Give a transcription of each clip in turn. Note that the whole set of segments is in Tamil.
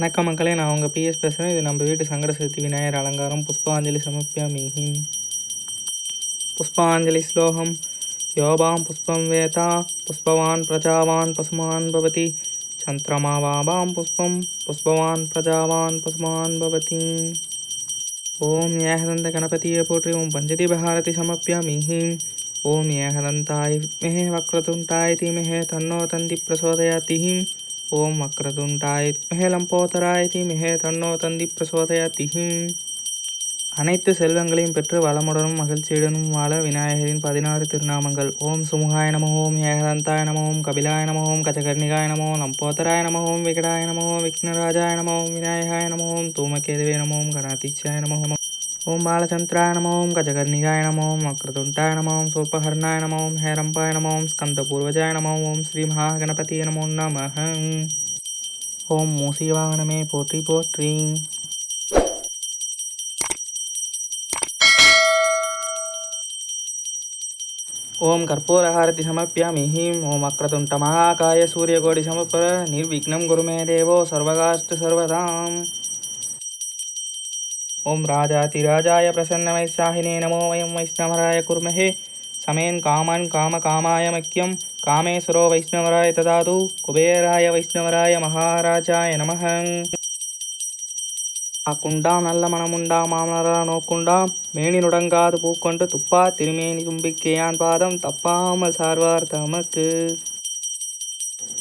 வணக்கம் மக்களே நான் உங்கள் பிஎஸ் பேசுகிறேன் இது நம்ம வீட்டு சங்கட சதுர்த்தி விநாயகர் அலங்காரம் புஷ்பாஞ்சலி சமர்ப்பியாமி புஷ்பாஞ்சலி ஸ்லோகம் யோபாம் புஷ்பம் வேதா புஷ்பவான் பிரஜாவான் பசுமான் பவதி சந்திரமா வாபாம் புஷ்பம் புஷ்பவான் பிரஜாவான் பசுமான் பவதி ஓம் ஏகதந்த கணபதியை போற்றி ஓம் பஞ்சதீபஹாரதி சமர்ப்பியாமி ஓம் ஏகதந்தாய் வித்மஹே வக்ரதுண்டாய் தீமஹே தன்னோ தந்தி பிரசோதயாதி ஓம் அக்ரதுண்டாய் மேலம் லம்போதராய் தீமஹே தன்னோ தந்தி திஹிம் அனைத்து செல்வங்களையும் பெற்று வளமுடனும் மகிழ்ச்சியுடனும் வாழ விநாயகரின் பதினாறு திருநாமங்கள். ஓம் சுமுகாய நம ஓம் ஏகதந்தாய நம ஓம் கபிலாய நம ஓம் கஜகர்ணிகாய நம ஓம் லம்போதராய நம ஓம் விகடாய நம ஓம் விக்னராஜாய நம ஓம் விநாயகாய நம ஓம் தூமகேதுவே நம ஓம் கணாதிச்சாய நம ఓం బాలచంద్రాయ నమోం గజగర్ణిగాయ నమో వక్రతుంటాయ నమో సోపహర్ణాయ నమో హేరంపాయ నమో స్కందపూర్వజాయ నమో ఓం శ్రీ మహాగణపతి నమో నమ. ఓం మూసీవాహనమే పోటీ పోట్రీ. ఓం కర్పూరహారతి సమర్ప్యామి. ఓం అక్రతుంట మహాకాయ సూర్యకోటి సమర్పర నిర్విఘ్నం గురుమే దేవో సర్వగాష్ట సర్వదాం. ஓம் ராஜாதிராஜாய பிரசன்ன வைசாகினே நமோ வயம் வைஷ்ணவராய குர்மஹே சமேன் காமன் காம காமாய மக்கியம் காமேஸ்வரோ வைஷ்ணவராய ததாது குபேராய வைஷ்ணவராய மகாராஜாய நமः ஆக்குண்டாம் நல்ல மனமுண்டாம் மாமனரா நோக்குண்டாம் மேனி நுடங்காது பூக்கொண்டு துப்பா திருமேனி தும்பிக்கையான் பாதம் தப்பாமல் சார்வார் தமக்கு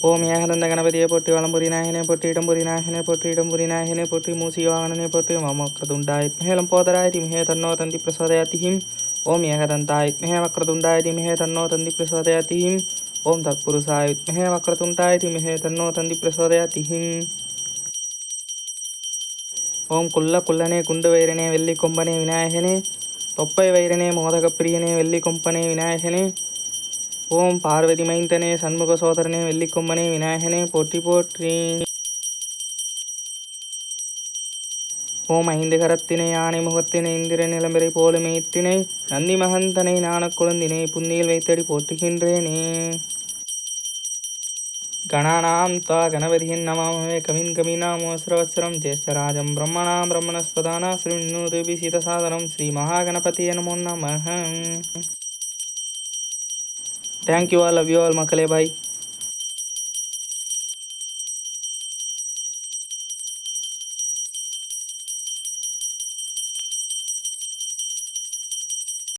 ஓம் ஏகதந்த கணபதியை போற்றி வலம்புரி நாயகனை போற்றி இடம்புரி நாயகனை போற்றி இடம்புரி நாயகனை போற்றி மூசி வாகனனை போற்றி மமக்ரதுண்டாய் மேலம் போதராய் திமிஹே தன்னோ தந்தி பிரசோதயாதிஹிம் ஓம் ஏகதந்தாய் வித்மஹே வக்ரதுண்டாய் திமிஹே தன்னோ தந்தி பிரசோதயாதிஹிம் ஓம் தத்புருஷாய் வித்மஹே வக்ரதுண்டாய் திமிஹே தன்னோ தந்தி பிரசோதயாதிஹிம் ஓம் குள்ள குள்ளனே குண்டு வைரனே வெள்ளி கொம்பனே விநாயகனே தொப்பை வைரனே மோதகப் பிரியனே வெள்ளி கொம்பனே விநாயகனே ஓம் பார்வதி மைந்தனே சண்முக சோதரனே வெள்ளிக்கும்மனே விநாயகனே போற்றி போற்றி. ஓம் ஐந்து யானை முகத்தினை இந்திர நிலம்பிரை போலுமே இத்தினை நந்தி மகந்தனை ஞான குழந்தினை புந்தியில் வைத்தடி போட்டுகின்றேனே கணானாம் தா கணபதியின் நமாமவே கவின் கவினாம் வஸ்ரவஸ்ரம் ஜேஷ்டராஜம் பிரம்மணாம் பிரம்மணஸ்பதானா ஸ்ரீ நூதுபி சீதசாதனம் ஸ்ரீ மகாகணபதிய நமோ நம थैंक यू ऑल अव यू ऑल मकले भाई